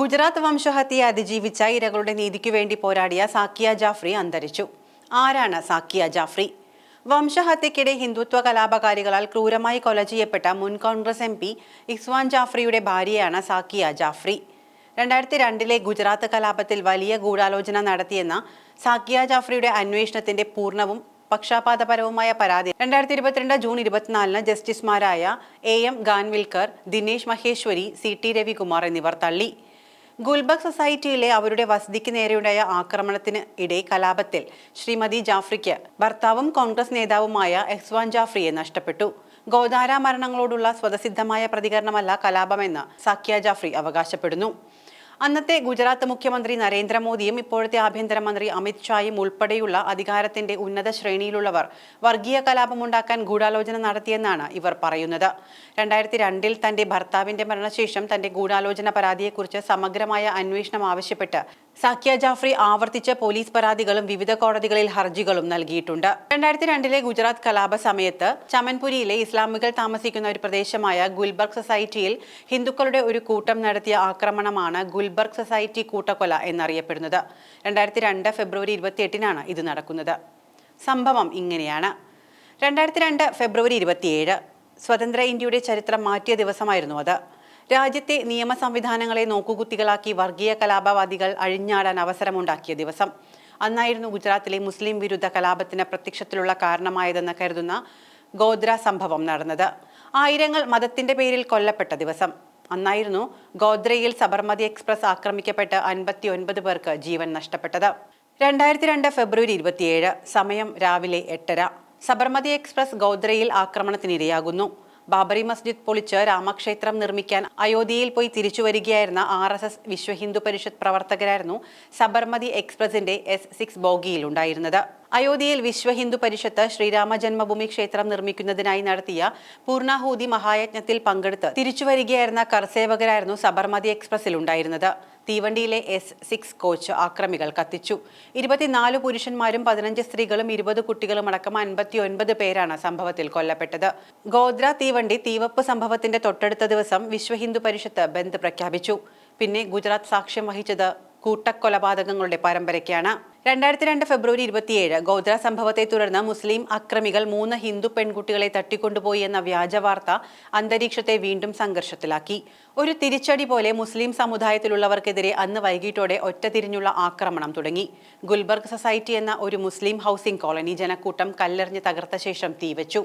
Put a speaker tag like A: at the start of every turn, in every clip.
A: ഗുജറാത്ത് വംശഹത്യയെ അതിജീവിച്ച ഇരകളുടെ നീതിക്കു വേണ്ടി പോരാടിയ സാക്കിയ ജാഫ്രി അന്തരിച്ചു. ആരാണ് സാക്കിയ ജാഫ്രി? വംശഹത്യക്കിടെ ഹിന്ദുത്വ കലാപകാരികളാൽ ക്രൂരമായി കൊല ചെയ്യപ്പെട്ട മുൻ കോൺഗ്രസ് എം പി ഇസ്വാൻ ജാഫ്രിയുടെ ഭാര്യയാണ് സാക്കിയ ജാഫ്രി. രണ്ടായിരത്തി രണ്ടിലെ ഗുജറാത്ത് കലാപത്തിൽ വലിയ ഗൂഢാലോചന നടത്തിയെന്ന സാക്കിയ ജാഫ്രിയുടെ അന്വേഷണത്തിന്റെ പൂർണവും പക്ഷാപാതപരവുമായ പരാതി രണ്ടായിരത്തി ഇരുപത്തിരണ്ട് ജൂൺ ഇരുപത്തിനാലിന് ജസ്റ്റിസുമാരായ A M Khanwilkar Dinesh Maheshwari C T Ravikumar എന്നിവർ തള്ളി. ഗുൽബർഗ് സൊസൈറ്റിയിലെ അവരുടെ വസതിക്ക് നേരെയുണ്ടായ ആക്രമണത്തിന് ഇടെ കലാപത്തിൽ ശ്രീമതി ജാഫ്രിക്ക് ഭർത്താവും കോൺഗ്രസ് നേതാവുമായ എക്സ്വാൻ ജാഫ്രിയെ നഷ്ടപ്പെട്ടു. ഗോദാര മരണങ്ങളോടുള്ള സ്വതസിദ്ധമായ പ്രതികരണമല്ല കലാപമെന്ന് സഖ്യ ജാഫ്രി അവകാശപ്പെടുന്നു. അന്നത്തെ ഗുജറാത്ത് മുഖ്യമന്ത്രി നരേന്ദ്രമോദിയും ഇപ്പോഴത്തെ ആഭ്യന്തരമന്ത്രി അമിത് ഷായും ഉൾപ്പെടെയുള്ള അധികാരത്തിന്റെ ഉന്നത ശ്രേണിയിലുള്ളവർ വർഗീയ കലാപമുണ്ടാക്കാൻ ഗൂഢാലോചന നടത്തിയെന്നാണ് ഇവർ പറയുന്നത്. രണ്ടായിരത്തി രണ്ടിൽ തന്റെ ഭർത്താവിന്റെ മരണശേഷം തന്റെ ഗൂഢാലോചന പരാതിയെക്കുറിച്ച് സമഗ്രമായ അന്വേഷണം ആവശ്യപ്പെട്ട് സാക്കിയ ജാഫ്രി ആവർത്തിച്ച പോലീസ് പരാതികളും വിവിധ കോടതികളിൽ ഹർജികളും നൽകിയിട്ടുണ്ട്. രണ്ടായിരത്തി രണ്ടിലെ ഗുജറാത്ത് കലാപ സമയത്ത് ചമൻപുരിയിലെ ഇസ്ലാമികൾ താമസിക്കുന്ന ഒരു പ്രദേശമായ ഗുൽബർഗ് സൊസൈറ്റിയിൽ ഹിന്ദുക്കളുടെ ഒരു കൂട്ടം നടത്തിയ ആക്രമണമാണ് ഗുൽബർഗ് സൊസൈറ്റി കൂട്ടക്കൊല എന്നറിയപ്പെടുന്നത്. രണ്ടായിരത്തി രണ്ട് ഫെബ്രുവരി ഇരുപത്തിയെട്ടിനാണ് ഇത് നടക്കുന്നത്. സംഭവം ഇങ്ങനെയാണ്. രണ്ടായിരത്തി രണ്ട് ഫെബ്രുവരി ഇരുപത്തിയേഴ് സ്വതന്ത്ര ഇന്ത്യയുടെ ചരിത്രം മാറ്റിയ ദിവസമായിരുന്നു അത്. രാജ്യത്തെ നിയമ സംവിധാനങ്ങളെ നോക്കുകുത്തികളാക്കി വർഗീയ കലാപവാദികൾ അഴിഞ്ഞാടാൻ അവസരമുണ്ടാക്കിയ ദിവസം. അന്നായിരുന്നു ഗുജറാത്തിലെ മുസ്ലിം വിരുദ്ധ കലാപത്തിന് പ്രത്യക്ഷത്തിലുള്ള കാരണമായതെന്ന് കരുതുന്ന ഗോദ്ര സംഭവം നടന്നത്. ആയിരങ്ങൾ മതത്തിന്റെ പേരിൽ കൊല്ലപ്പെട്ട ദിവസം. അന്നായിരുന്നു ഗോദ്രയിൽ സബർമതി എക്സ്പ്രസ് ആക്രമിക്കപ്പെട്ട് അൻപത്തി ഒൻപത് പേർക്ക് ജീവൻ നഷ്ടപ്പെട്ടത്. രണ്ടായിരത്തി രണ്ട് ഫെബ്രുവരി ഇരുപത്തിയേഴ് സമയം രാവിലെ എട്ടര. സബർമതി എക്സ്പ്രസ് ഗോദ്രയിൽ ആക്രമണത്തിനിരയാകുന്നു. ബാബറി മസ്ജിദ് പൊളിച്ച് രാമക്ഷേത്രം നിർമ്മിക്കാൻ അയോധ്യയിൽ പോയി തിരിച്ചു വരികയായിരുന്ന R S S Vishwa Hindu Parishad പ്രവർത്തകരായിരുന്നു Sabarmati എക്സ്പ്രസിന്റെ എസ് സിക്സ് ബോഗിയിൽ ഉണ്ടായിരുന്നത് അയോധ്യയിൽ വിശ്വ ഹിന്ദു പരിഷത്ത് ശ്രീരാമ ജന്മഭൂമി ക്ഷേത്രം നിർമ്മിക്കുന്നതിനായി നടത്തിയ പൂർണാഹൂതി മഹായജ്ഞത്തിൽ പങ്കെടുത്ത് തിരിച്ചുവരികയായിരുന്ന കർസേവകരായിരുന്നു സബർമതി എക്സ്പ്രസിൽ ഉണ്ടായിരുന്നത്. തീവണ്ടിയിലെ എസ് സിക്സ് കോച്ച് ആക്രമികൾ കത്തിച്ചു. ഇരുപത്തിനാല് പുരുഷന്മാരും പതിനഞ്ച് സ്ത്രീകളും ഇരുപത് കുട്ടികളും അടക്കം അൻപത്തി ഒൻപത് പേരാണ് സംഭവത്തിൽ കൊല്ലപ്പെട്ടത്. ഗോദ്ര തീവണ്ടി തീവപ്പ് സംഭവത്തിന്റെ തൊട്ടടുത്ത ദിവസം വിശ്വ ഹിന്ദു പരിഷത്ത് ബന്ദ് പ്രഖ്യാപിച്ചു. പിന്നെ ഗുജറാത്ത് സാക്ഷ്യം വഹിച്ചത് കൂട്ടക്കൊലപാതകങ്ങളുടെ പരമ്പരയ്ക്കാണ്. രണ്ടായിരത്തി രണ്ട് ഫെബ്രുവരി ഇരുപത്തിയേഴ് ഗോദ്ര സംഭവത്തെ തുടർന്ന് മുസ്ലിം അക്രമികൾ മൂന്ന് ഹിന്ദു പെൺകുട്ടികളെ തട്ടിക്കൊണ്ടുപോയി എന്ന വ്യാജ വാർത്ത അന്തരീക്ഷത്തെ വീണ്ടും സംഘർഷത്തിലാക്കി. ഒരു തിരിച്ചടി പോലെ മുസ്ലിം സമുദായത്തിലുള്ളവർക്കെതിരെ അന്ന് വൈകിട്ടോടെ ഒറ്റതിരിഞ്ഞുള്ള ആക്രമണം തുടങ്ങി. ഗുൽബർഗ് സൊസൈറ്റി എന്ന ഒരു മുസ്ലിം ഹൗസിംഗ് കോളനി ജനക്കൂട്ടം കല്ലെറിഞ്ഞ് തകർത്ത ശേഷം തീവച്ചു.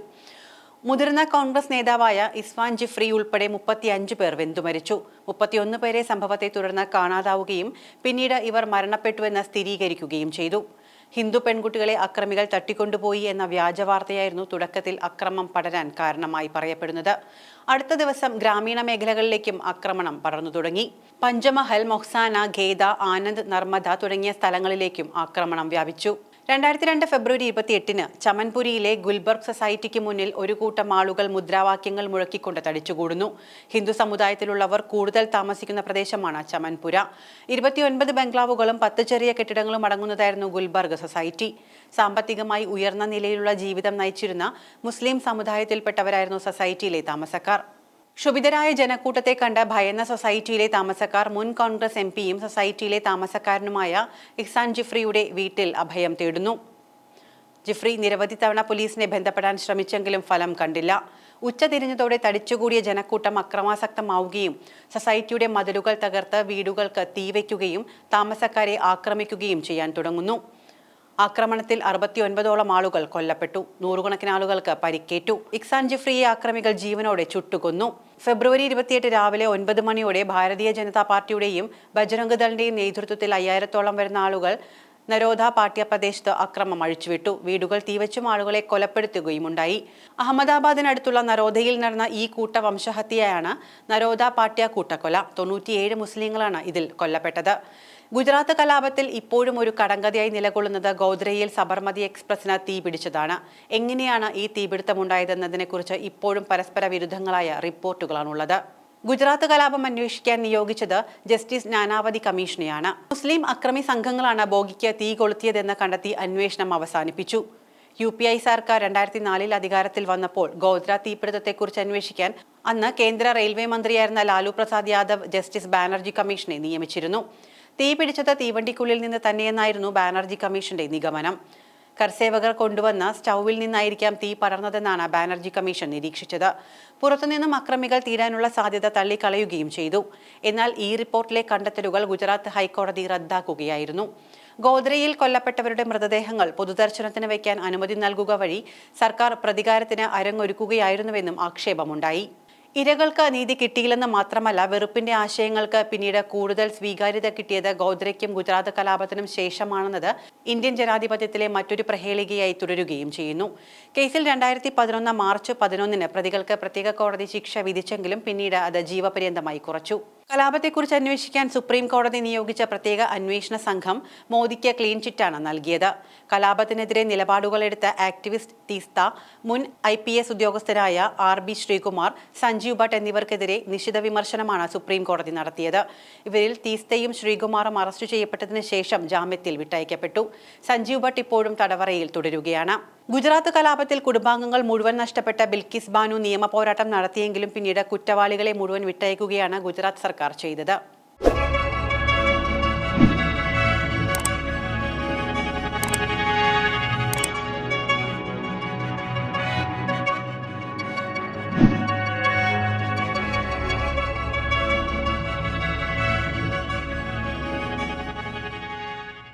A: മുതിർന്ന കോൺഗ്രസ് നേതാവായ ഇസ്വാൻ ജിഫ്രി ഉൾപ്പെടെ മുപ്പത്തിയഞ്ച് പേർ വെന്തുമരിച്ചു മുപ്പത്തിയൊന്ന് പേരെ സംഭവത്തെ തുടർന്ന് കാണാതാവുകയും പിന്നീട് ഇവർ മരണപ്പെട്ടുവെന്ന് സ്ഥിരീകരിക്കുകയും ചെയ്തു. ഹിന്ദു പെൺകുട്ടികളെ അക്രമികൾ തട്ടിക്കൊണ്ടുപോയി എന്ന വ്യാജവാർത്തയായിരുന്നു തുടക്കത്തിൽ അക്രമം പടരാൻ കാരണമായി പറയപ്പെടുന്നത്. അടുത്ത ദിവസം ഗ്രാമീണ മേഖലകളിലേക്കും ആക്രമണം പടർന്നു തുടങ്ങി. പഞ്ചമഹൽ മൊഹ്സാന ഖേദ ആനന്ദ് നർമ്മദ തുടങ്ങിയ സ്ഥലങ്ങളിലേക്കും ആക്രമണം വ്യാപിച്ചു. രണ്ടായിരത്തി രണ്ട് ഫെബ്രുവരി ഇരുപത്തി എട്ടിന് ചമൻപുരിയിലെ ഗുൽബർഗ് സൊസൈറ്റിക്ക് മുന്നിൽ ഒരു കൂട്ടം ആളുകൾ മുദ്രാവാക്യങ്ങൾ മുഴക്കിക്കൊണ്ട് തടിച്ചുകൂടുന്നു. ഹിന്ദു സമുദായത്തിലുള്ളവർ കൂടുതൽ താമസിക്കുന്ന പ്രദേശമാണ് ചമൻപുര. ഇരുപത്തിയൊൻപത് ബംഗ്ലാവുകളും പത്ത് ചെറിയ കെട്ടിടങ്ങളും അടങ്ങുന്നതായിരുന്നു ഗുൽബർഗ് സൊസൈറ്റി. സാമ്പത്തികമായി ഉയർന്ന നിലയിലുള്ള ജീവിതം നയിച്ചിരുന്ന മുസ്ലിം സമുദായത്തിൽപ്പെട്ടവരായിരുന്നു സൊസൈറ്റിയിലെ താമസക്കാർ. ക്ഷുഭിതരായ ജനക്കൂട്ടത്തെ കണ്ട ഭയന്ന സൊസൈറ്റിയിലെ താമസക്കാർ മുൻ കോൺഗ്രസ് എം പിയും സൊസൈറ്റിയിലെ താമസക്കാരനുമായ ഇഹ്സാൻ ജിഫ്രിയുടെ വീട്ടിൽ അഭയം തേടുന്നു. ജിഫ്രി നിരവധി തവണ പോലീസിനെ ബന്ധപ്പെടാൻ ശ്രമിച്ചെങ്കിലും ഫലം കണ്ടില്ല. ഉച്ചതിരിഞ്ഞതോടെ തടിച്ചുകൂടിയ ജനക്കൂട്ടം അക്രമാസക്തമാവുകയും സൊസൈറ്റിയുടെ മതിലുകൾ തകർത്ത് വീടുകൾക്ക് തീവയ്ക്കുകയും താമസക്കാരെ ആക്രമിക്കുകയും ചെയ്യാൻ തുടങ്ങുന്നു. ആക്രമണത്തിൽ അറുപത്തിയൊൻപതോളം ആളുകൾ കൊല്ലപ്പെട്ടു. നൂറുകണക്കിന് ആളുകൾക്ക് പരിക്കേറ്റു. ഇക്സാൻ ജിഫ്രിയെ ആക്രമികൾ ജീവനോടെ ചുട്ടുകൊന്നു. ഫെബ്രുവരി ഇരുപത്തിയെട്ട് രാവിലെ ഒൻപത് മണിയോടെ ഭാരതീയ ജനതാ പാർട്ടിയുടെയും ബജരംഗ് ദളിന്റെയും നേതൃത്വത്തിൽ അയ്യായിരത്തോളം വരുന്ന ആളുകൾ നരോധ പാട്യ പ്രദേശത്ത് അക്രമം അഴിച്ചുവിട്ടു. വീടുകൾ തീവച്ചും ആളുകളെ കൊലപ്പെടുത്തുകയുമുണ്ടായി. അഹമ്മദാബാദിനടുത്തുള്ള നരോധയിൽ നടന്ന ഈ കൂട്ട വംശഹത്യയാണ് നരോധ പാട്യ കൂട്ടക്കൊല തൊണ്ണൂറ്റിയേഴ് മുസ്ലിങ്ങളാണ് ഇതിൽ കൊല്ലപ്പെട്ടത്. ഗുജറാത്ത് കലാപത്തിൽ ഇപ്പോഴും ഒരു കടങ്കഥയായി നിലകൊള്ളുന്നത് ഗോദ്രയിൽ സബർമതി എക്സ്പ്രസിന് തീപിടിച്ചതാണ് എങ്ങനെയാണ് ഈ തീപിടുത്തമുണ്ടായതെന്നതിനെക്കുറിച്ച് ഇപ്പോഴും പരസ്പര വിരുദ്ധങ്ങളായ റിപ്പോർട്ടുകളാണുള്ളത്. ഗുജറാത്ത് കലാപം അന്വേഷിക്കാൻ നിയോഗിച്ചത് ജസ്റ്റിസ് നാനാവതി കമ്മീഷനെയാണ്. മുസ്ലിം അക്രമി സംഘങ്ങളാണ് ബോഗിക്ക് തീ കൊളുത്തിയതെന്ന് കണ്ടെത്തി അന്വേഷണം അവസാനിപ്പിച്ചു. യു പി ഐ സർക്കാർ രണ്ടായിരത്തി നാലിൽ അധികാരത്തിൽ വന്നപ്പോൾ ഗോദ്ര തീപിടുത്തത്തെക്കുറിച്ച് അന്വേഷിക്കാൻ അന്ന് കേന്ദ്ര റെയിൽവേ മന്ത്രിയായിരുന്ന ലാലു പ്രസാദ് യാദവ് ജസ്റ്റിസ് ബാനർജി കമ്മീഷനെ നിയമിച്ചിരുന്നു. തീ പിടിച്ചത് തീവണ്ടിക്കുള്ളിൽ നിന്ന് തന്നെയെന്നായിരുന്നു ബാനർജി കമ്മീഷന്റെ നിഗമനം. കർസേവകർ കൊണ്ടുവന്ന സ്റ്റൗവിൽ നിന്നായിരിക്കാം തീ പടർന്നതെന്നാണ് ബാനർജി കമ്മീഷൻ നിരീക്ഷിച്ചത്. പുറത്തുനിന്നും അക്രമികൾ തീരാനുള്ള സാധ്യത തള്ളിക്കളയുകയും ചെയ്തു. എന്നാൽ ഈ റിപ്പോർട്ടിലെ കണ്ടെത്തലുകൾ ഗുജറാത്ത് ഹൈക്കോടതി റദ്ദാക്കുകയായിരുന്നു. ഗോദ്രയിൽ കൊല്ലപ്പെട്ടവരുടെ മൃതദേഹങ്ങൾ പൊതുദർശനത്തിന് വയ്ക്കാൻ അനുമതി നൽകുക വഴി സർക്കാർ പ്രതികാരത്തിന് അരങ്ങൊരുക്കുകയായിരുന്നുവെന്നും ആക്ഷേപമുണ്ടായി. ഇരകൾക്ക് നീതി കിട്ടിയില്ലെന്ന് മാത്രമല്ല വെറുപ്പിന്റെ ആശയങ്ങൾക്ക് പിന്നീട് കൂടുതൽ സ്വീകാര്യത കിട്ടിയത് ഗോദ്രയ്ക്കും ഗുജറാത്ത് കലാപത്തിനും ശേഷമാണെന്നത് ഇന്ത്യൻ ജനാധിപത്യത്തിലെ മറ്റൊരു പ്രഹേളികയായി തുടരുകയും ചെയ്യുന്നു. കേസിൽ രണ്ടായിരത്തി പതിനൊന്ന് മാർച്ച് പതിനൊന്നിന് പ്രതികൾക്ക് പ്രത്യേക കോടതി ശിക്ഷ വിധിച്ചെങ്കിലും പിന്നീട് അത് ജീവപര്യന്തമായി കുറച്ചു. കലാപത്തെക്കുറിച്ച് അന്വേഷിക്കാൻ സുപ്രീം കോടതി നിയോഗിച്ച പ്രത്യേക അന്വേഷണ സംഘം മോദിക്ക് ക്ലീൻ ചിറ്റാണ് നൽകിയത്. കലാപത്തിനെതിരെ നിലപാടുകളെടുത്ത ആക്ടിവിസ്റ്റ് തീസ്ത മുൻ ഐ പി എസ് ഉദ്യോഗസ്ഥരായ ആർ ബി ശ്രീകുമാർ സഞ്ജീവ് ഭട്ട് എന്നിവർക്കെതിരെ നിശിത വിമർശനമാണ് സുപ്രീം കോടതി നടത്തിയത്. ഇവരിൽ തീസ്തയും ശ്രീകുമാറും അറസ്റ്റ് ചെയ്യപ്പെട്ടതിന് ശേഷം ജാമ്യത്തിൽ വിട്ടയക്കപ്പെട്ടു. സഞ്ജീവ് ഭട്ട് ഇപ്പോഴും തടവറയിൽ തുടരുകയാണ്. ഗുജറാത്ത് കലാപത്തിൽ കുടുംബാംഗങ്ങൾ മുഴുവൻ നഷ്ടപ്പെട്ട ബിൽക്കിസ് ബാനു നിയമ പോരാട്ടം നടത്തിയെങ്കിലും പിന്നീട് കുറ്റവാളികളെ മുഴുവൻ വിട്ടയക്കുകയാണ് ഗുജറാത്ത് സർക്കാർ ചെയ്തത്.